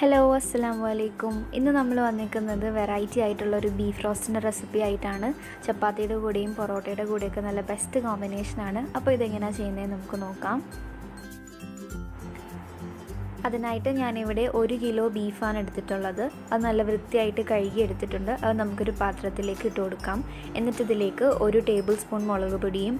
Hello അസ്സാം വലൈക്കും ഇന്ന് നമ്മൾ വന്നിരിക്കുന്നത് വെറൈറ്റി ആയിട്ടുള്ള ഒരു ബീഫ് റോസ്റ്റിന്റെ റെസിപ്പി ആയിട്ടാണ്. ചപ്പാത്തിയുടെ കൂടെയും പൊറോട്ടയുടെ കൂടെയൊക്കെ നല്ല ബെസ്റ്റ് കോമ്പിനേഷനാണ് അപ്പോൾ ഇതെങ്ങനെയാണ് ചെയ്യുന്നത് നമുക്ക് നോക്കാം. അതിനായിട്ട് ഞാനിവിടെ ഒരു കിലോ ബീഫാണ് എടുത്തിട്ടുള്ളത്. അത് നല്ല വൃത്തിയായിട്ട് കഴുകി എടുത്തിട്ടുണ്ട്. അത് നമുക്കൊരു പാത്രത്തിലേക്ക് ഇട്ട് കൊടുക്കാം. എന്നിട്ട് ഇതിലേക്ക് ഒരു ടേബിൾ സ്പൂൺ മുളക് പൊടിയും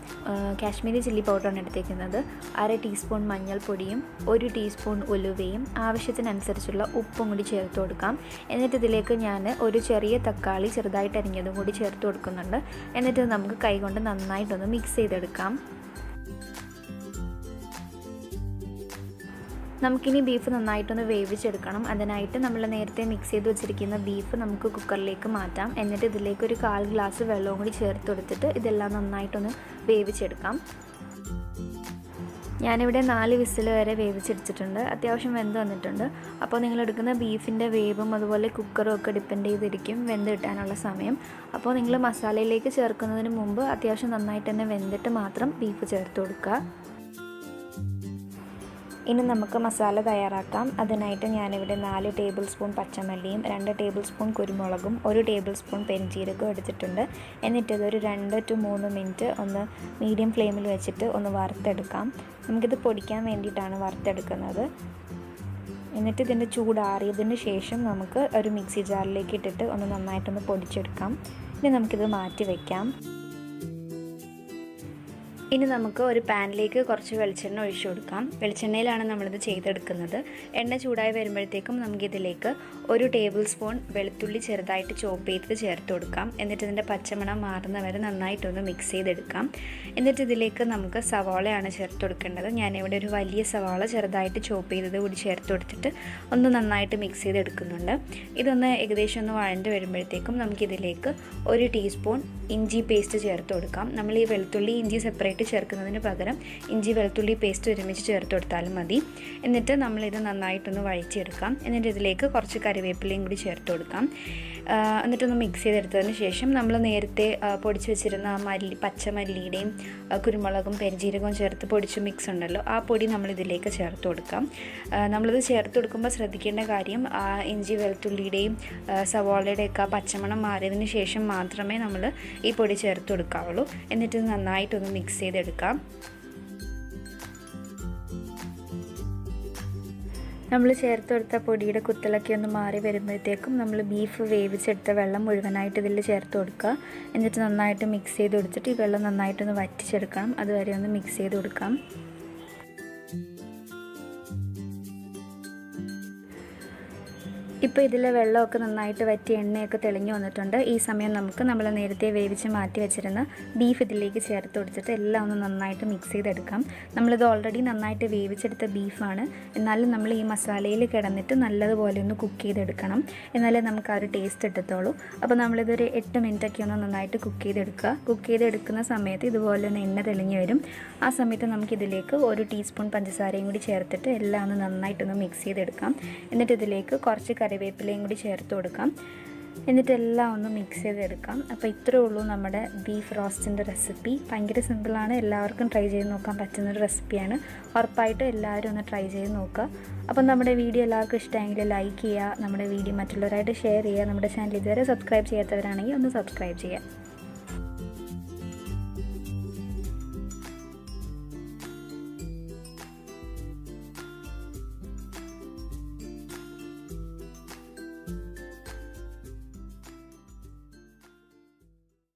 കാശ്മീരി ചില്ലി പൗഡറാണ് എടുത്തേക്കുന്നത്. അര ടീസ്പൂൺ മഞ്ഞൾപ്പൊടിയും ഒരു ടീസ്പൂൺ ഉലുവയും ആവശ്യത്തിനനുസരിച്ചുള്ള ഉപ്പും കൂടി ചേർത്ത് കൊടുക്കാം. എന്നിട്ട് ഇതിലേക്ക് ഞാൻ ഒരു ചെറിയ തക്കാളി ചെറുതായിട്ട് അരിഞ്ഞതും കൂടി ചേർത്ത് കൊടുക്കുന്നുണ്ട്. എന്നിട്ട് നമുക്ക് കൈകൊണ്ട് നന്നായിട്ടൊന്ന് മിക്സ് ചെയ്തെടുക്കാം. നമുക്കിനി ബീഫ് നന്നായിട്ടൊന്ന് വേവിച്ചെടുക്കണം. അതിനായിട്ട് നമ്മൾ നേരത്തെ മിക്സ് ചെയ്ത് വെച്ചിരിക്കുന്ന ബീഫ് നമുക്ക് കുക്കറിലേക്ക് മാറ്റാം. എന്നിട്ട് ഇതിലേക്ക് ഒരു കാൽ ഗ്ലാസ് വെള്ളവും കൂടി ചേർത്ത് കൊടുത്തിട്ട് ഇതെല്ലാം നന്നായിട്ടൊന്ന് വേവിച്ചെടുക്കാം. ഞാനിവിടെ നാല് വിസിൽ വരെ വേവിച്ചെടുത്തിട്ടുണ്ട്. അത്യാവശ്യം വെന്ത് വന്നിട്ടുണ്ട്. അപ്പോൾ നിങ്ങൾ എടുക്കുന്ന ബീഫിന്റെ വേവും അതുപോലെ കുക്കറും ഒക്കെ ഡിപ്പെൻഡ് ചെയ്തിരിക്കും വെന്ത് കിട്ടാനുള്ള സമയം. അപ്പോൾ നിങ്ങൾ മസാലയിലേക്ക് ചേർക്കുന്നതിന് മുമ്പ് അത്യാവശ്യം നന്നായിട്ട് തന്നെ വെന്തിട്ട് മാത്രം ബീഫ് ചേർത്ത് കൊടുക്കുക. ഇനി നമുക്ക് മസാല തയ്യാറാക്കാം. അതിനായിട്ട് ഞാനിവിടെ നാല് ടേബിൾ സ്പൂൺ പച്ചമല്ലിയും രണ്ട് ടേബിൾ സ്പൂൺ കുരുമുളകും ഒരു ടേബിൾ സ്പൂൺ പെരിഞ്ചീരകവും എടുത്തിട്ടുണ്ട്. എന്നിട്ട് ഇതൊരു രണ്ട് ടു മൂന്ന് മിനിറ്റ് ഒന്ന് മീഡിയം ഫ്ലെയിമിൽ വെച്ചിട്ട് ഒന്ന് വറുത്തെടുക്കാം. നമുക്കിത് പൊടിക്കാൻ വേണ്ടിയിട്ടാണ് വറുത്തെടുക്കുന്നത്. എന്നിട്ട് ഇതിന്റെ ചൂടാറിയതിന് ശേഷം നമുക്ക് ഒരു മിക്സി ജാറിലേക്ക് ഇട്ടിട്ട് ഒന്ന് നന്നായിട്ടൊന്ന് പൊടിച്ചെടുക്കാം. ഇനി നമുക്കിത് മാറ്റി വയ്ക്കാം ഇനി നമുക്ക് ഒരു പാനിലേക്ക് കുറച്ച് വെളിച്ചെണ്ണ ഒഴിച്ചു കൊടുക്കാം. വെളിച്ചെണ്ണയിലാണ് നമ്മളിത് ചെയ്തെടുക്കുന്നത്. എണ്ണ ചൂടായി വരുമ്പോഴത്തേക്കും നമുക്കിതിലേക്ക് ഒരു ടേബിൾ സ്പൂൺ വെളുത്തുള്ളി ചെറുതായിട്ട് ചോപ്പ് ചെയ്ത് ചേർത്ത് കൊടുക്കാം. എന്നിട്ട് ഇതിന്റെ പച്ചമണം മാറുന്ന വരെ നന്നായിട്ടൊന്ന് മിക്സ് ചെയ്തെടുക്കാം. എന്നിട്ട് ഇതിലേക്ക് നമുക്ക് സവാളയാണ് ചേർത്ത് കൊടുക്കേണ്ടത്. ഞാനിവിടെ ഒരു വലിയ സവാള ചെറുതായിട്ട് ചോപ്പ് ചെയ്തത് കൂടി ചേർത്ത് കൊടുത്തിട്ട് ഒന്ന് നന്നായിട്ട് മിക്സ് ചെയ്തെടുക്കുന്നുണ്ട്. ഇതൊന്ന് ഏകദേശം ഒന്ന് വഴണ്ട് വരുമ്പോഴത്തേക്കും നമുക്കിതിലേക്ക് ഒരു ടീസ്പൂൺ ഇഞ്ചി പേസ്റ്റ് ചേർത്ത് കൊടുക്കാം. നമ്മൾ ഈ വെളുത്തുള്ളി ഇഞ്ചി സെപ്പറേറ്റ് ചേർക്കുന്നതിന് പകരം ഇഞ്ചി വെളുത്തുള്ളി പേസ്റ്റ് ഒരുമിച്ച് ചേർത്ത് കൊടുത്താലും മതി. എന്നിട്ട് നമ്മളിത് നന്നായിട്ടൊന്ന് വഴിച്ചെടുക്കാം എന്നിട്ട് ഇതിലേക്ക് കുറച്ച് കറിവേപ്പിലയും കൂടി ചേർത്ത് കൊടുക്കാം. എന്നിട്ടൊന്ന് മിക്സ് ചെയ്തെടുത്തതിന് ശേഷം നമ്മൾ നേരത്തെ പൊടിച്ച് വെച്ചിരുന്ന ആ മല്ലി പച്ചമല്ലിയുടെയും കുരുമുളകും പെരിജീരകവും ചേർത്ത് പൊടിച്ച് മിക്സ് ഉണ്ടല്ലോ ആ പൊടി നമ്മൾ ഇതിലേക്ക് ചേർത്ത് കൊടുക്കാം. നമ്മളിത് ചേർത്ത് കൊടുക്കുമ്പോൾ ശ്രദ്ധിക്കേണ്ട കാര്യം ആ ഇഞ്ചി വെളുത്തുള്ളിയുടെയും സവാളയുടെയൊക്കെ പച്ചമണം മാറിയതിന് ശേഷം മാത്രമേ നമ്മൾ ഈ പൊടി ചേർത്ത് കൊടുക്കാവുള്ളൂ. എന്നിട്ട് നന്നായിട്ടൊന്ന് മിക്സ് ചെയ്തെടുക്കാം. നമ്മൾ ചേർത്ത് കൊടുത്ത പൊടിയുടെ കുത്തലൊക്കെ ഒന്ന് മാറി വരുമ്പോഴത്തേക്കും നമ്മൾ ബീഫ് വേവിച്ചെടുത്ത വെള്ളം മുഴുവനായിട്ട് ഇതിൽ ചേർത്ത് കൊടുക്കുക. എന്നിട്ട് നന്നായിട്ട് മിക്സ് ചെയ്ത് കൊടുത്തിട്ട് ഈ വെള്ളം നന്നായിട്ടൊന്ന് വറ്റിച്ചെടുക്കണം. അതുവരെ ഒന്ന് മിക്സ് ചെയ്ത് കൊടുക്കാം. ഇപ്പോൾ ഇതിലെ വെള്ളമൊക്കെ നന്നായിട്ട് വറ്റി എണ്ണയൊക്കെ തെളിഞ്ഞു വന്നിട്ടുണ്ട്. ഈ സമയം നമുക്ക് നമ്മൾ നേരത്തെ വേവിച്ച് മാറ്റി വെച്ചിരുന്ന ബീഫ് ഇതിലേക്ക് ചേർത്ത് കൊടുത്തിട്ട് എല്ലാം ഒന്ന് നന്നായിട്ട് മിക്സ് ചെയ്തെടുക്കാം. നമ്മളിത് ഓൾറെഡി നന്നായിട്ട് വേവിച്ചെടുത്ത ബീഫാണ് എന്നാലും നമ്മൾ ഈ മസാലയിൽ കിടന്നിട്ട് നല്ലതുപോലെ ഒന്ന് കുക്ക് ചെയ്തെടുക്കണം. എന്നാലേ നമുക്ക് ആ ഒരു ടേസ്റ്റ് എടുത്തോളൂ അപ്പോൾ നമ്മളിതൊരു എട്ട് മിനിറ്റൊക്കെ ഒന്ന് നന്നായിട്ട് കുക്ക് ചെയ്തെടുക്കുക. കുക്ക് ചെയ്തെടുക്കുന്ന സമയത്ത് ഇതുപോലെ ഒന്ന് എണ്ണ തെളിഞ്ഞു വരും. ആ സമയത്ത് നമുക്കിതിലേക്ക് ഒരു ടീസ്പൂൺ പഞ്ചസാരയും കൂടി ചേർത്തിട്ട് എല്ലാം ഒന്ന് നന്നായിട്ടൊന്ന് മിക്സ് ചെയ്തെടുക്കാം. എന്നിട്ട് ഇതിലേക്ക് കുറച്ച് കറിവേപ്പിലയും കൂടി ചേർത്ത് കൊടുക്കാം. എന്നിട്ടെല്ലാം ഒന്ന് മിക്സ് ചെയ്തെടുക്കാം. അപ്പോൾ ഇത്രയേ ഉള്ളൂ നമ്മുടെ ബീഫ് റോസ്റ്റിന്റെ റെസിപ്പി ഭയങ്കര സിമ്പിളാണ് എല്ലാവർക്കും ട്രൈ ചെയ്ത് നോക്കാൻ പറ്റുന്നൊരു റെസിപ്പിയാണ് ഉറപ്പായിട്ടും എല്ലാവരും ഒന്ന് ട്രൈ ചെയ്ത് നോക്കുക. അപ്പം നമ്മുടെ വീഡിയോ എല്ലാവർക്കും ഇഷ്ടമെങ്കിൽ ലൈക്ക് ചെയ്യുക. നമ്മുടെ വീഡിയോ മറ്റുള്ളവരായിട്ട് ഷെയർ ചെയ്യുക. നമ്മുടെ ചാനൽ ഇതുവരെ സബ്സ്ക്രൈബ് ചെയ്യാത്തവരാണെങ്കിൽ ഒന്ന് സബ്സ്ക്രൈബ് ചെയ്യുക.